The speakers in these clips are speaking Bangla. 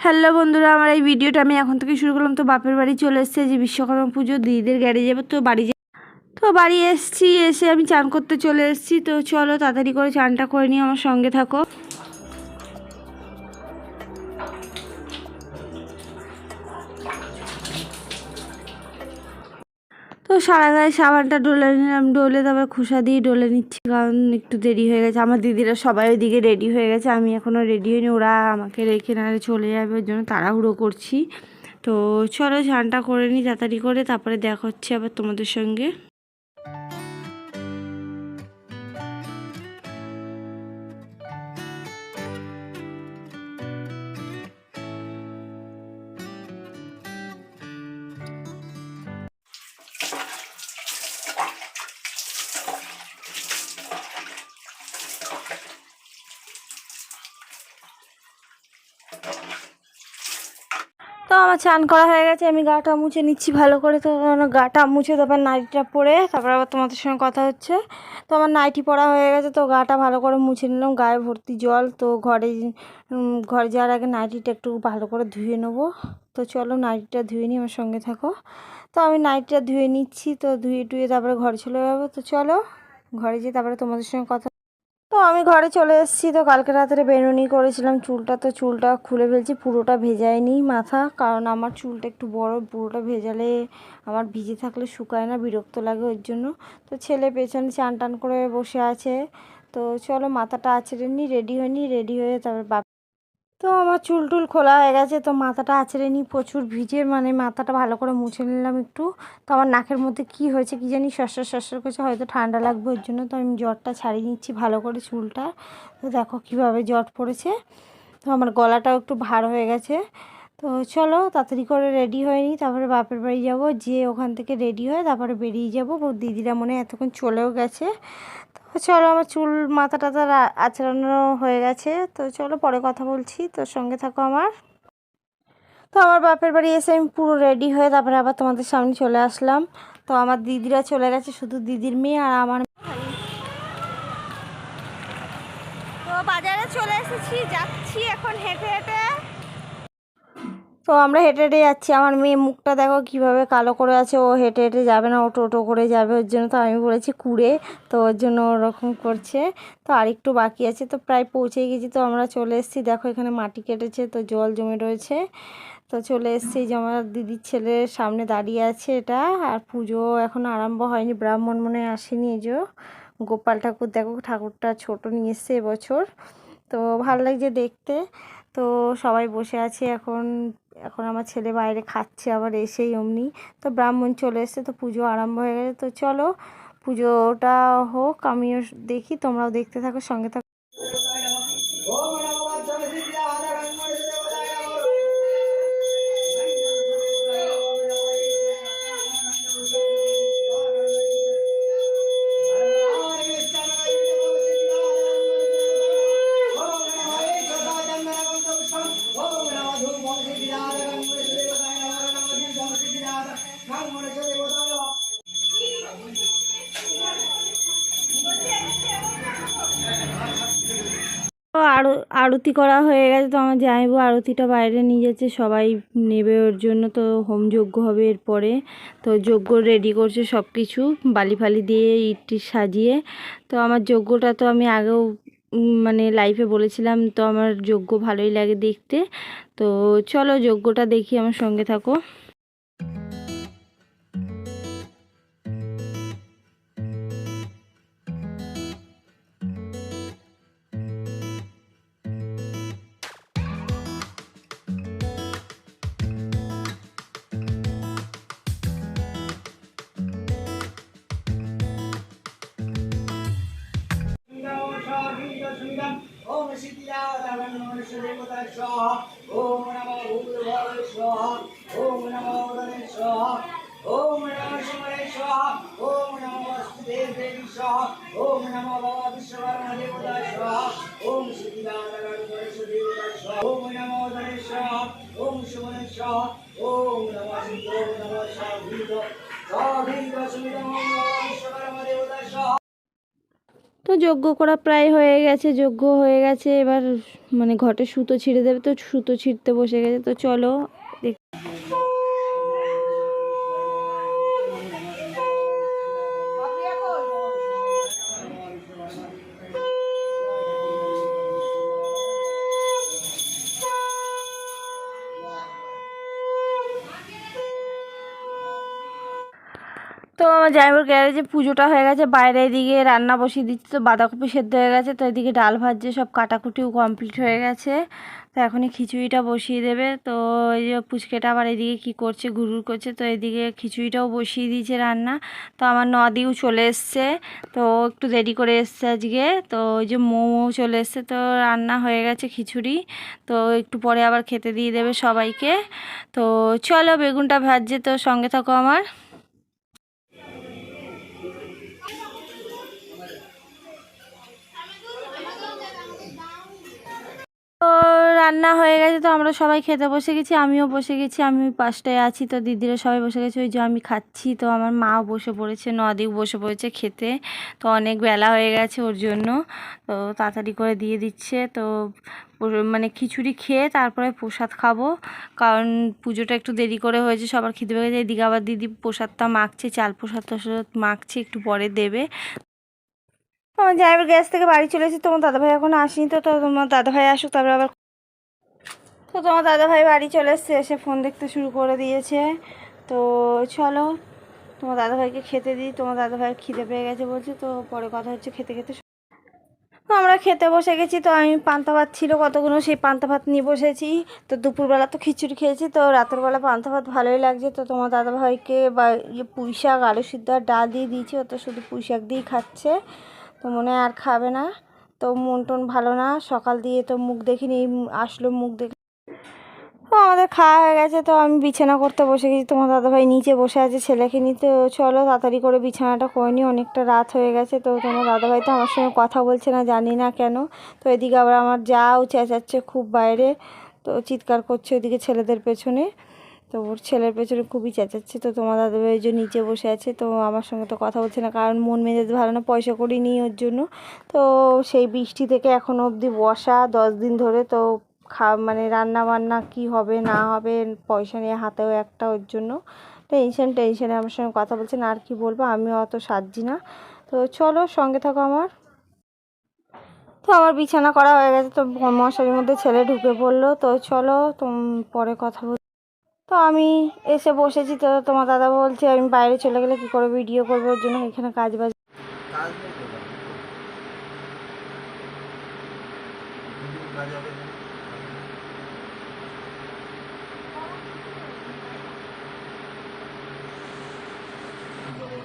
হ্যালো বন্ধুরা, আমার এই ভিডিওটা আমি এখন থেকে শুরু করলাম। তো বাপের বাড়ি চলে এসছে যে বিশ্বকর্মা পুজো, দিদিদের গাড়ি যাবে। তো বাড়ি তো বাড়ি এসছি, এসে আমি চান করতে চলে এসছি। তো চলো তাড়াতাড়ি করে চানটা করে নিয়ে আমার সঙ্গে থাকো। তো সারা গায়ে সাবানটা ডলে নিলাম, ডলে তারপর খোসা দিয়ে ডলে নিচ্ছি, কারণ একটু দেরি হয়ে গেছে। আমার দিদিরা সবাই ওইদিকে রেডি হয়ে গেছে, আমি এখনও রেডি হইনি, ওরা আমাকে রেখে নাহলে চলে যাবে ওই জন্য তাড়াহুড়ো করছি। তো চলো স্নানটা করে নিই তাড়াতাড়ি করে, তারপরে দেখা হচ্ছে আবার তোমাদের সঙ্গে। আমার চান করা হয়ে গেছে, আমি গাটা মুছে নিচ্ছি ভালো করে। তো আমার গাটা মুছে তারপর নাইটিটা পরে, তারপর আবার তোমাদের সঙ্গে কথা হচ্ছে। তো আমার নাইটি পরা হয়ে গেছে, তো গাটা ভালো করে মুছে নিলাম, গায়ে ভর্তি জল। তো ঘরে ঘরে যাওয়ার আগে নাইটিটা একটু ভালো করে ধুয়ে নেব। তো চলো নাইটিটা ধুয়ে নিই, আমার সঙ্গে থাকো। তো আমি নাইটিটা ধুয়ে নিচ্ছি, তো ধুয়ে টুয়ে তারপরে ঘরে চলে যাব। তো চলো, ঘরে যেয়ে তারপরে তোমাদের সঙ্গে কথা আমি ঘরে চলে এসেছি তো কালকে রাত্রে বেনুনি করেছিলাম চুলটা তো চুলটা খুলে ফেলছি, পুরোটা ভেজায়নি মাথা, কারণ আমার চুলটা একটু বড়, পুরোটা ভেজালে আমার ভিজে থাকলে শুকায় না, বিরক্ত লাগে ওর জন্য। তো ছেলে পেছনে চান টান করে বসে আছে, তো চলো মাথাটা আছড়ে নি রেডি হয়নি রেডি হয়ে তারপর তো আমার চুল টুল খোলা হয়ে গেছে, তো মাথাটা আছড়ে নিই প্রচুর ভিজে মানে মাথাটা ভালো করে মুছে নিলাম একটু। তো আমার নাকের মধ্যে কি হয়েছে কি জানি সরসর সরসর করছে, হয়তো ঠান্ডা লাগবে ওর জন্য, তো আমি জ্বরটা ছাড়িয়ে নিচ্ছি ভালো করে চুলটা তো দেখো কীভাবে জ্বর পড়েছে। তো আমার গলাটাও একটু ভার হয়ে গেছে। তো চলো তাড়াতাড়ি করে রেডি হয়ে নিই, তারপরে বাপের বাড়ি যাব যে ওখান থেকে রেডি হয়ে তারপরে বেরিয়ে যাব। দিদিরা মনে এতক্ষণ চলেও গেছে। চলো আমার চুল মাথা টাথা আঁচড়ানো হয়ে গেছে। তো চলো পরে কথা বলছি। তোর সঙ্গে থাকো আমার। তো আমার বাপের বাড়ি এসে আমি পুরো রেডি হয়ে তারপরে আবার তোমাদের সামনে চলে আসলাম। তো আমার দিদিরা চলে গেছে, শুধু দিদির মেয়ে আর আমার তো বাজারে চলে এসেছি, যাচ্ছি এখন হেঁটে হেঁটে। তো আমরা হেঁটে হেঁটে যাচ্ছি। আমার মেয়ে মুখটা দেখো কীভাবে কালো করে আছে। ও হেঁটে হেঁটে যাবে না, ও টোটো করে যাবে। ওর জন্য তো আমি বলেছি কুড়ে, তো ওর জন্য ওরকম করছে। তো আরেকটু বাকি আছে, তো প্রায় পৌঁছে গেছি। তো আমরা চলে এসেছি। দেখো এখানে মাটি কেটেছে, তো জল জমে রয়েছে। তো চলে এসেছি, যে আমার দিদির ছেলের সামনে দাঁড়িয়ে আছে এটা। আর পুজো এখন আরম্ভ হয়নি, ব্রাহ্মণ মনে আসেনি এই যে। গোপাল ঠাকুর দেখো, ঠাকুরটা ছোট নিয়ে এসছে এবছর। তো ভালো লাগছে দেখতে। তো সবাই বসে আছে এখন। এখন আমার ছেলে বাইরে খাচ্ছে আবার এসেই অমনি। তো ব্রাহ্মণ চলে এসছে, তো পুজো আরম্ভ হয়ে গেছে। তো চলো, পুজোটা হোক, আমিও দেখি, তোমরাও দেখতে থাকো, সঙ্গে থাকো। আরও, আরতি করা হয়ে গেছে তো আমার জামাইবু আরতিটা বাইরে নিয়ে যাচ্ছে, সবাই নেবে ওর জন্য তো হোম যজ্ঞ হবে এরপরে। তো যজ্ঞ রেডি করছে সব কিছু বালি ফালি দিয়ে ইট টিট সাজিয়ে। তো আমার যজ্ঞটা তো আমি আগেও মানে লাইফে বলেছিলাম, তো আমার যজ্ঞ ভালোই লাগে দেখতে। তো চলো যজ্ঞটা দেখি, আমার সঙ্গে থাকো। সিদ্ধিয়া রামেন্দ্র দেবতার সহ, ওম নম ভূতভাবের সহ, ওম নম অরণের সহ, ওম নম শিবরে সহ, ওম নম বাসুদেব দেবী সহ, ওম নম বাবা বিশ্বকর্মা দেবতার সহ, ওম সিদ্ধিয়া রামেন্দ্র দেবতার সহ, ওম নম অরণের সহ, ওম শিবরের সহ, ওম নম সিদ্ধ নম সাধিত সাধিত সুমিত মঙ্গল বিশ্বকর্মা তো যজ্ঞ করা প্রায় হয়ে গেছে, যজ্ঞ হয়ে গেছে। এবার মানে ঘটে সুতো ছিঁড়ে দেবে, তো সুতো ছিঁড়তে বসে গেছে। তো চলো দেখ আমার জামাইবাবুর গ্যারেজে পুজোটা হয়ে গেছে, বাইরে এদিকে রান্না বসিয়ে দিচ্ছি, তো বাঁধাকপি সেদ্ধ হয়ে গেছে, তো এদিকে ডাল ভাজছে, সব কাটাকুটিও কমপ্লিট হয়ে গেছে। তো এখনই খিচুড়িটা বসিয়ে দেবে, তো এই যে পুচকেটা আবার এদিকে কি করছে, ঘুরঘুর করছে, তো এদিকে খিচুড়িটাও বসিয়ে দিয়েছে রান্না। তো আমার নদিও চলে এসছে, তো একটু দেরি করে এসছে আজকে, তো ওই যে মোমো চলে এসছে, তো রান্না হয়ে গেছে খিচুড়ি। তো একটু পরে আবার খেতে দিয়ে দেবে সবাইকে। তো চলো বেগুনটা ভাজছে, তো সঙ্গে থাকো আমার। রান্না হয়ে গেছে তো আমরা সবাই খেতে বসে গেছি, আমিও বসে গেছি, আমি ওই পাশটায় আছি তো দিদিরা সবাই বসে গেছে, ওই যে আমি খাচ্ছি তো আমার মাও বসে পড়েছে, নদীও বসে পড়েছে খেতে, তো অনেক বেলা হয়ে গেছে ওর জন্য, তো তাড়াতাড়ি করে দিয়ে দিচ্ছে, তো মানে খিচুড়ি খেয়ে তারপরে প্রসাদ খাব, কারণ পুজোটা একটু দেরি করে হয়েছে, সবার খিদে পেয়ে গেছে, এদিকে আবার দিদি প্রসাদটা মাখছে, চাল প্রসাদ টসাদ মাখছে, একটু পরে দেবে। আমার জামাইয়ের গ্যাস থেকে বাড়ি চলে এসেছি, তোমার দাদাভাই এখন আসেনি তো তো তোমার দাদাভাই আসুক, তারপরে আবার তো তোমার দাদাভাই বাড়ি চলে এসছে, এসে ফোন দেখতে শুরু করে দিয়েছে। তো চলো, তোমার দাদাভাইকে খেতে দিই। তোমার দাদা দাদাভাই খিদে পেয়ে গেছে বলছে, তো পরে কথা হচ্ছে খেতে খেতে আমরা খেতে বসে গেছি। তো আমি পান্তা ভাত ছিল কতগুলো, সেই পান্তা ভাত নিয়ে বসেছি। তো দুপুরবেলা তো খিচুড়ি খেয়েছি, তো রাতের বেলা পান্তা ভাত ভালোই লাগছে। তো তোমার দাদাভাইকে বা ইয়ে পুঁই শাক, আলু সিদ্ধ ডাল দিয়ে দিয়েছি, ও তো শুধু পুঁই শাক দিয়েই খাচ্ছে। তো মনে আর খাবে না। তো মন টন ভালো না। সকাল দিয়ে তো মুখ দেখিনি, আসলো মুখ দেখে আমাদের খাওয়া হয়ে গেছে, তো আমি বিছানা করতে বসে গেছি। তোমার দাদাভাই নিচে বসে আছে, ছেলেকে নিয়ে তো চলো তাড়াতাড়ি করে বিছানাটা করে নিই, অনেকটা রাত হয়ে গেছে। তো তোমার দাদাভাই তো আমার সঙ্গে কথা বলছে না, জানি না কেন। তো এদিকে আবার আমার যাও, চেঁচাচ্ছে খুব বাইরে। তো চিৎকার করছে ওইদিকে ছেলেদের পেছনে। তো ওর ছেলের পেছনে খুবই চেঁচাচ্ছে। তো তোমার দাদাভাই যে নিচে বসে আছে, তো আমার সঙ্গে তো কথা বলছে না, কারণ মন মেজাজ ভালো না, পয়সা করি নিই ওর জন্য। তো সেই বৃষ্টি থেকে এখনও অবধি বসা, দশ দিন ধরে তো খা মানে রান্না বান্না কি হবে, না হবে, পয়সা নিয়ে হাতেও একটা ওর জন্য। টেনশন, টেনশনে আমার সঙ্গে কথা বলছে, না আর কি বলব আমি অত সাজছি না। তো চলো, সঙ্গে থাকো আমার। তো আমার বিছানা করা হয়ে গেছে, তো মশারির মধ্যে ছেলে ঢুকে পড়ল। তো চলো, তোম, পরে কথা বল, তো আমি এসে বসেছি, তো তোমার দাদা বলছে, আমি বাইরে চলে গেলে কী করে ভিডিও করব, ওর জন্য এখানে কাজ বাজ কাজ নেই তো ভাই। দুদিন কাজ হবে না। কি বলে?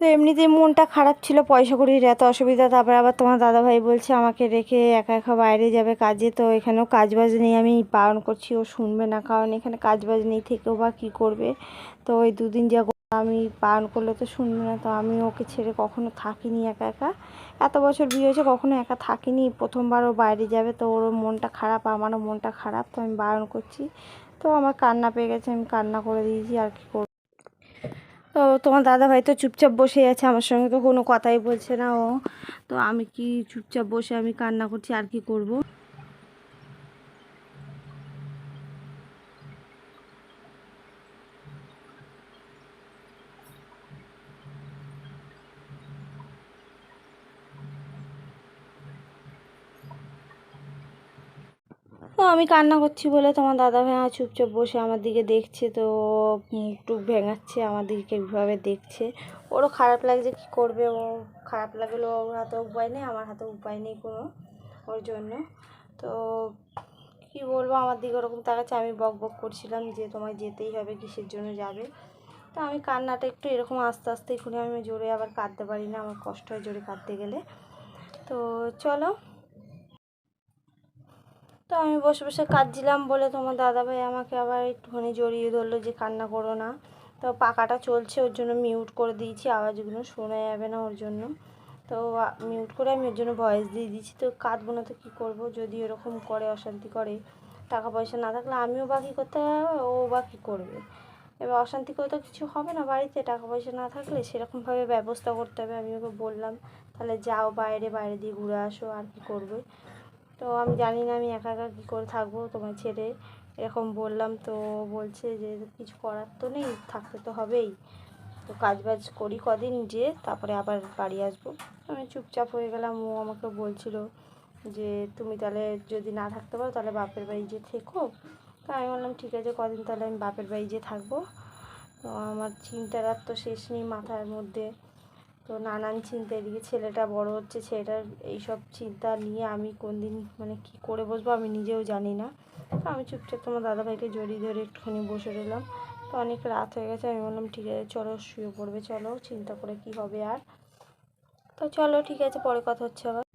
তো এমনিতেই মনটা খারাপ ছিল, পয়সা কড়ির এত অসুবিধা, তারপরে আবার তোমার দাদাভাই বলছে আমাকে রেখে একা একা বাইরে যাবে কাজে, তো এখানেও কাজ বাজ নেই, আমি বারণ করছি, ও শুনবে না, কারণ এখানে কাজ বাজ নেই, থেকেও বা কী করবে? তো ওই দুদিন যা আমি বারণ করলে তো শুনবে না, তো আমি ওকে ছেড়ে কখনো থাকিনি একা একা। এত বছর বিয়ে হয়েছে, কখনো একা থাকিনি, প্রথমবার ও বাইরে যাবে, তো ওর মনটা খারাপ, আমারও মনটা খারাপ, তো আমি বারণ করছি। তো আমার কান্না পেয়ে গেছে, আমি কান্না করে দিয়েছি, আর কি করব? তোমার দাদা ভাই তো চুপচাপ বসে আছে, আমার সঙ্গে তো কোনো কথাই বলছে না ও। তো আমি কি চুপচাপ বসে আমি কান্না করছি, আর কি করব? আমি কান্না করছি বলে তোমার দাদা ভাই চুপচাপ বসে আমার দিকে দেখছে, তো মুখ টুক ভেঙাচ্ছে, আমার দিকে কীভাবে দেখছে। ওরও খারাপ লাগছে, কী করবে? ও খারাপ লাগল ওর হাতে উপায় নেই, আমার হাতে উপায় নেই কোনো ওর জন্য। তো কি বলব, আমার দিকে ওরকম তাকাচ্ছে, আমি বক বক করছিলাম যে তোমায় যেতেই হবে, কিসের জন্য যাবে। তো আমি কান্নাটা একটু এরকম আস্তে আস্তে খুলে আমি জোরে আবার কাঁদতে পারি না, আমার কষ্ট হয় জোরে কাঁদতে গেলে। তো চলো তো আমি বসে বসে কাঁদছিলাম বলে তোমার দাদাভাই আমাকে আবার একটুখানি জড়িয়ে ধরলো যে, কান্না করো না। তো পাখাটা চলছে, ওর জন্য মিউট করে দিয়েছি, আওয়াজগুলো শোনা যাবে না ওর জন্য। তো মিউট করে আমি ওর জন্য ভয়েস দিয়ে দিয়েছি, তো কাঁদবো না তো কী করব? যদি এরকম করে, অশান্তি করে টাকা পয়সা না থাকলে আমিও বা কী করতে ও বা কী করবে? এবার অশান্তি করে তো কিছু হবে না বাড়িতে টাকা পয়সা না থাকলে সেরকমভাবে ব্যবস্থা করতে হবে, আমি ওকে বললাম, তাহলে যাও বাইরে বাইরে দিয়ে ঘুরে আসো, আর কি করবে? তো আমি জানি না আমি একা একা কী করে থাকব তোমার ছেড়ে এরকম বললাম তো বলছে যে কিছু করার তো নেই, থাকতে তো হবেই। তো কাজ বাজ করি কদিন যে তারপরে আবার বাড়ি আসব। আমি চুপচাপ হয়ে গেলাম, ও আমাকে বলছিল যে তুমি তাহলে যদি না থাকতে পারো তাহলে বাপের বাড়ি যে থেকো। তো আমি বললাম, ঠিক আছে, কদিন তাহলে আমি বাপের বাড়ি যে থাকব। তো আমার চিন্তার তো শেষ নেই মাথার মধ্যে। তো নানান চিন্তা এদিকে ছেলেটা বড় হচ্ছে, ছেলেটার এইসব চিন্তা নিয়ে আমি কোন দিন মানে কি করে বসবো আমি নিজেও জানি না। তো আমি চুপচাপ তোমার দাদাভাইকে জড়িয়ে ধরে একটুখানি বসে রইলাম। তো অনেক রাত হয়ে গেছে, আমি বললাম, ঠিক আছে, চলো শুয়ে পড়বে, চলো, চিন্তা করে কি হবে আর? তো চলো, ঠিক আছে, পরে কথা হচ্ছে আবার।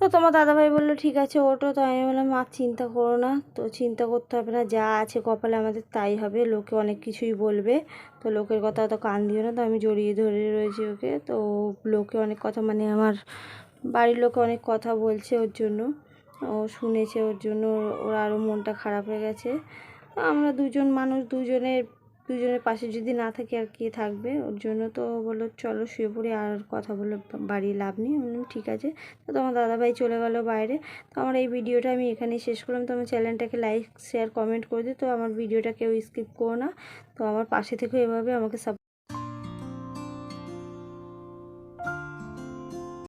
তো তোমার দাদাভাই বলল, ঠিক আছে ওটো তো আমি বললাম, মা, চিন্তা করো না। তো চিন্তা করতে হবে না, যা আছে কপালে আমাদের তাই হবে, লোকে অনেক কিছুই বলবে। তো লোকের কথা অত কান দিও না, তো আমি জড়িয়ে ধরে রয়েছি ওকে। তো লোকে অনেক কথা মানে আমার বাড়ির লোকে অনেক কথা বলছে ওর জন্য, ও শুনেছে ওর জন্য, ওর আরও মনটা খারাপ হয়ে গেছে। আমরা দুজন মানুষ, দুজনের দুজনের পাশে যদি না থাকে আর কে থাকবে, ওর জন্য তো বলল, চলো শুয়ে পড়ি, আর কথা বলে বাড়ি লাভ নেই। ঠিক আছে। তো তোমার দাদাভাই চলে গেল বাইরে। তো আমার এই ভিডিওটা আমি এখানেই শেষ করলাম। তো আমার চ্যানেলটাকে লাইক, শেয়ার, কমেন্ট করে দিই তো আমার ভিডিওটা কেউ স্কিপ করো না। তো আমার পাশে থেকেও এভাবে আমাকে সাপ